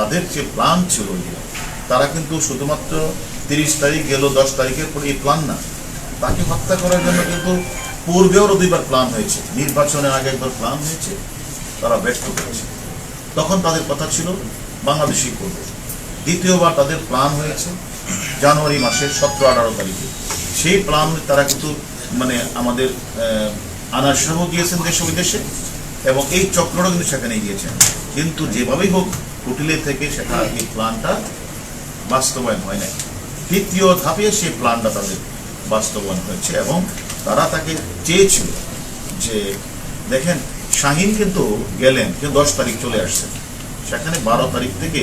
তাদের যে প্ল্যান ছিল তারা কিন্তু শুধুমাত্র তিরিশ তারিখ গেল, দশ তারিখের পরে এই প্ল্যান না, তাকে হত্যা করার জন্য কিন্তু পূর্বেও দুইবার প্ল্যান হয়েছে, নির্বাচনের আগে একবার প্ল্যান হয়েছে, তারা ব্যর্থ করেছে তখন তাদের কথা ছিল বাংলাদেশি করবে। দ্বিতীয়বার তাদের প্ল্যান হয়েছে জানুয়ারি মাসের সতেরো, আঠারো তারিখে। সেই প্ল্যান তারা কিন্তু মানে আমাদের আনার সহ গিয়েছেন দেশ বিদেশে, এবং এই চক্রটা কিন্তু সেখানে গিয়েছেন কিন্তু যেভাবেই হোক কুটিলে থেকে সেটা এই প্ল্যানটা বাস্তবায়ন হয় নাই। তৃতীয় ধাপে সেই প্ল্যানটা তাদের বাস্তবায়ন হয়েছে এবং তারা তাকে চেয়েছিল যে, দেখেন, শাহিন কিন্তু গেলেন কেউ দশ তারিখ চলে আসছেন সেখানে বারো তারিখ থেকে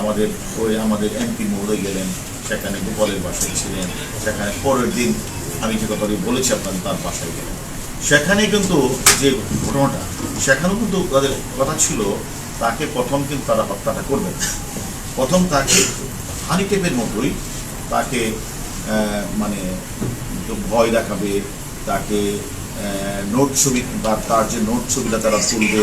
আমাদের ওই আমাদের এমপি মহোদয় গেলেন, সেখানে গোপালের বাসায় ছিলেন, সেখানে পরের দিন আমি যে কথাটি বলেছি আপনাদের, তার বাসায় গেলেন। সেখানে কিন্তু যে ঘটনাটা, সেখানেও কিন্তু তাদের কথা ছিল তাকে প্রথম কিন্তু তারা হত্যাটা করবেন প্রথম তাকে হানি টেপের মতোই তাকে মানে ভয় দেখাবে, তাকে নোট ছবি বা তার যে নোট ছবিটা তারা তুলবে,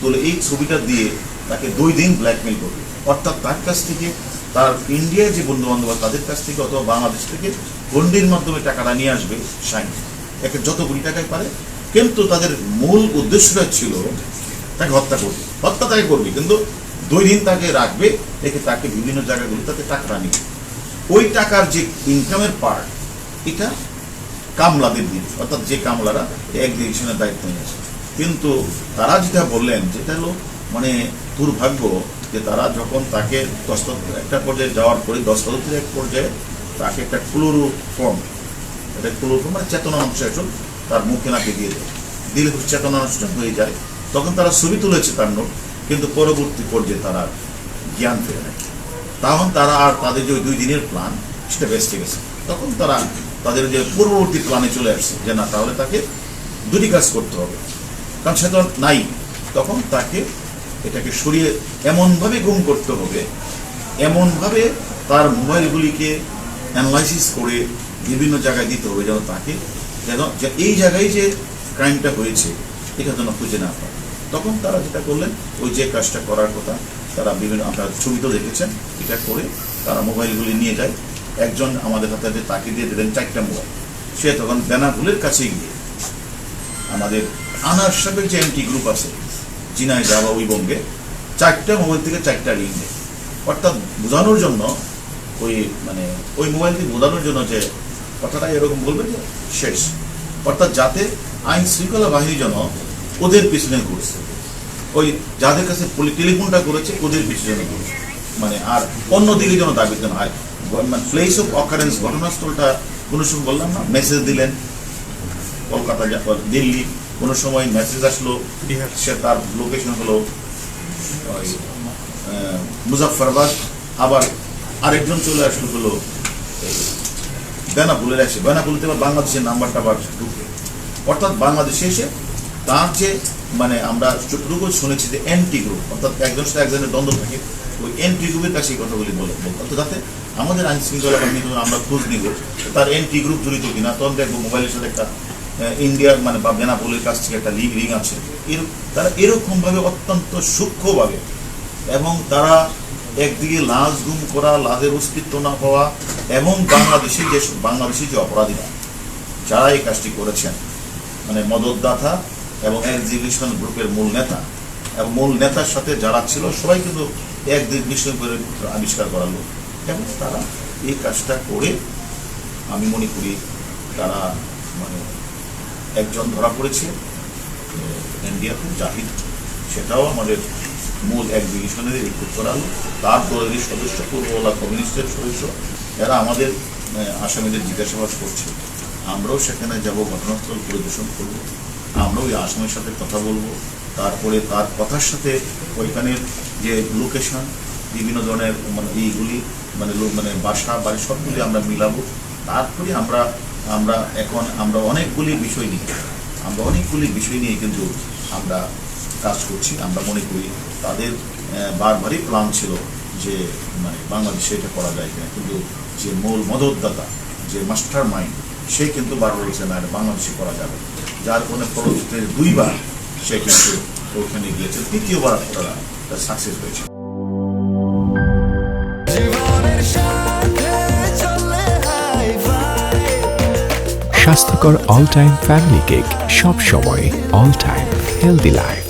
তুলে এই ছবিটা দিয়ে তাকে দুই দিন ব্ল্যাকমেল করবে। অর্থাৎ তার কাছ থেকে তার ইন্ডিয়ার যে বন্ধু বান্ধব তাদের কাছ থেকে অথবা বাংলাদেশ থেকে গন্ডির মাধ্যমে টাকাটা নিয়ে আসবে সাইন। একে যত কোটি টাকায় পারে, কিন্তু তাদের মূল উদ্দেশ্যটা ছিল তাকে হত্যা করবে হত্যা তাকে করবে, কিন্তু দুই দিন তাকে রাখবে রেখে তাকে বিভিন্ন জায়গাগুলো তাকে টাকা নিবে ওই টাকার যে ইনকামের পার্ট এটা কামলাদের দিন অর্থাৎ যে কামলারা এক ডিরেকশনের দায়িত্ব নিয়েছে কিন্তু তারা যেটা বললেন, যেটা হলো মানে দুর্ভাগ্য যে তারা যখন তাকে দস্তক একটা পর্যায়ে যাওয়ার পরে দশ দস্তকের এক পর্যায়ে তাকে একটা ক্লোরো ফর্ম এটা ক্লোরো ফর্ম মানে চেতনা অনুশাসন তার মুখে নাকে দিয়ে দেয়। দিলে চেতনা অনুষ্ঠান হয়ে যায়। তখন তারা ছবি তুলেছে তার নোট, কিন্তু পরবর্তী পর্যায়ে তারা জ্ঞান ফেরে নেয়। তখন তারা আর তাদের যে দুই দিনের প্ল্যান সেটা বেস্টে গেছে। তখন তারা তাদের যে পূর্ববর্তী প্ল্যানে চলে আসছে যে না, তাহলে তাকে দুটি কাজ করতে হবে। কারণ সে তো নাই। তখন তাকে, এটাকে সরিয়ে এমনভাবে গুম করতে হবে, এমনভাবে তার মোবাইলগুলিকে অ্যানালাইসিস করে বিভিন্ন জায়গায় দিতে হবে যেন তাকে, যেন এই জায়গায় যে ক্রাইমটা হয়েছে এটা যেন খুঁজে না পায়। তখন তারা যেটা করলেন, ওই যে কাজটা করার কথা, তারা বিভিন্ন আপনার ছবিতেও দেখেছেন, এটা করে তারা মোবাইলগুলি নিয়ে যায়। একজন আমাদের হাতে যে তাকে দিয়ে দিলেন চারটা মোবাইল, সে তখন বেনাপুলের কাছে গিয়ে আমাদের আনার সাহেবের যে এমটি গ্রুপ আছে জিনায় যাওয়া ওই বঙ্গে, চারটা মোবাইল থেকে চারটা রিং দেয় অর্থাৎ বোঝানোর জন্য ওই মানে ওই মোবাইল থেকে বোঝানোর জন্য যে কথাটা এরকম বলবে যে শেষ। অর্থাৎ যাতে আইন শৃঙ্খলা বাহিনী যেন ওদের পিছনে ঘুরছে। ওই যাদের কাছে টেলিফোনটা করেছে ওদের পিছনে ঘুরছে। মানে আর অন্য দিকে যেন দাবি যেন হয় মানে প্লেস অফ অকারেন্স ঘটনাস্থলটা কোনো সময় বললাম না মেসেজ দিলেন। কলকাতা যা- দিল্লি। কোনো সময় মেসেজ আসলো সে তার লোকেশন হলো মুজাফফরাবাদ। আবার আরেকজন চলে আসলো হলো বেনাপুলের আসে বেনাপুলিতে আবার বাংলাদেশের নাম্বারটা আবার ঢুকে। অর্থাৎ বাংলাদেশে এসে তার যে মানে আমরা যতটুকু শুনেছি যে এনটি গ্রুপ অর্থাৎ একজন সাথে একজনের দ্বন্দ্ব থাকে, ওই এনটি গ্রুপের কাছে এই কথাগুলি বলে অর্থাৎ যাতে আমাদের আইন শৃঙ্খলা বাহিনী আমরা খোঁজ নিব তার এনটি গ্রুপ জড়িত কিনা। তখন দেখব মোবাইলের সাথে একটা ইন্ডিয়ার মানে বা বেনাপুলের কাছ থেকে একটা লিগ রিং আছে। এর, তারা এরকমভাবে অত্যন্ত সূক্ষ্মভাবে এবং তারা একদিকে লাশ গুম করা, লাশের অস্তিত্ব না পাওয়া এবং বাংলাদেশি যে বাংলাদেশি যে অপরাধীরা, যারা এই কাজটি করেছেন মানে মদতদাতা এবং এক্সিবিশন গ্রুপের মূল নেতা। এবং মূল নেতার সাথে যারা ছিল, সবাই কিন্তু এক বিষয় করে আবিষ্কার করা লোক। এবং তারা এই কাজটা করে, আমি মনে করি তারা মানে একজন ধরা পড়েছে ইন্ডিয়াতে জাহিদ। সেটাও আমাদের মূল এক ডিভিশনের রিক্রুট করা হলো তার দলেরই সদস্য পূর্বওয়ালা কমিউনিস্টের সদস্য, এরা আমাদের আসামিদের জিজ্ঞাসাবাদ করছে। আমরাও সেখানে যাব, ঘটনাস্থল পরিদর্শন করব, আমরাও ওই আসামের সাথে কথা বলব, তারপরে তার কথার সাথে ওইখানের যে লোকেশন বিভিন্ন ধরনের মানে এইগুলি মানে মানে বাসা, বাড়ি সবগুলি আমরা মিলাবো, তারপরে আমরা আমরা এখন, আমরা অনেকগুলি বিষয় নিয়ে, আমরা অনেকগুলি বিষয় নিয়ে কিন্তু আমরা কাজ করছি, আমরা মনে করি তাদের বারবারই প্ল্যান ছিল যে মানে বাংলাদেশে এটা করা যায় কিনা, কিন্তু যে মূল মদতদাতা, যে মাস্টার মাইন্ড সে কিন্তু বারবার বলছে না বাংলাদেশে করা যাবে। যার কোনো পরবর্তীতে দুইবার সে কিন্তু ওখানে গিয়েছে দ্বিতীয়বার ওরা সাকসেস হয়েছে। স্বাস্থ্যকর অল টাইম ফ্যামিলি কেক সব সময় অল টাইম হেলদি লাইফ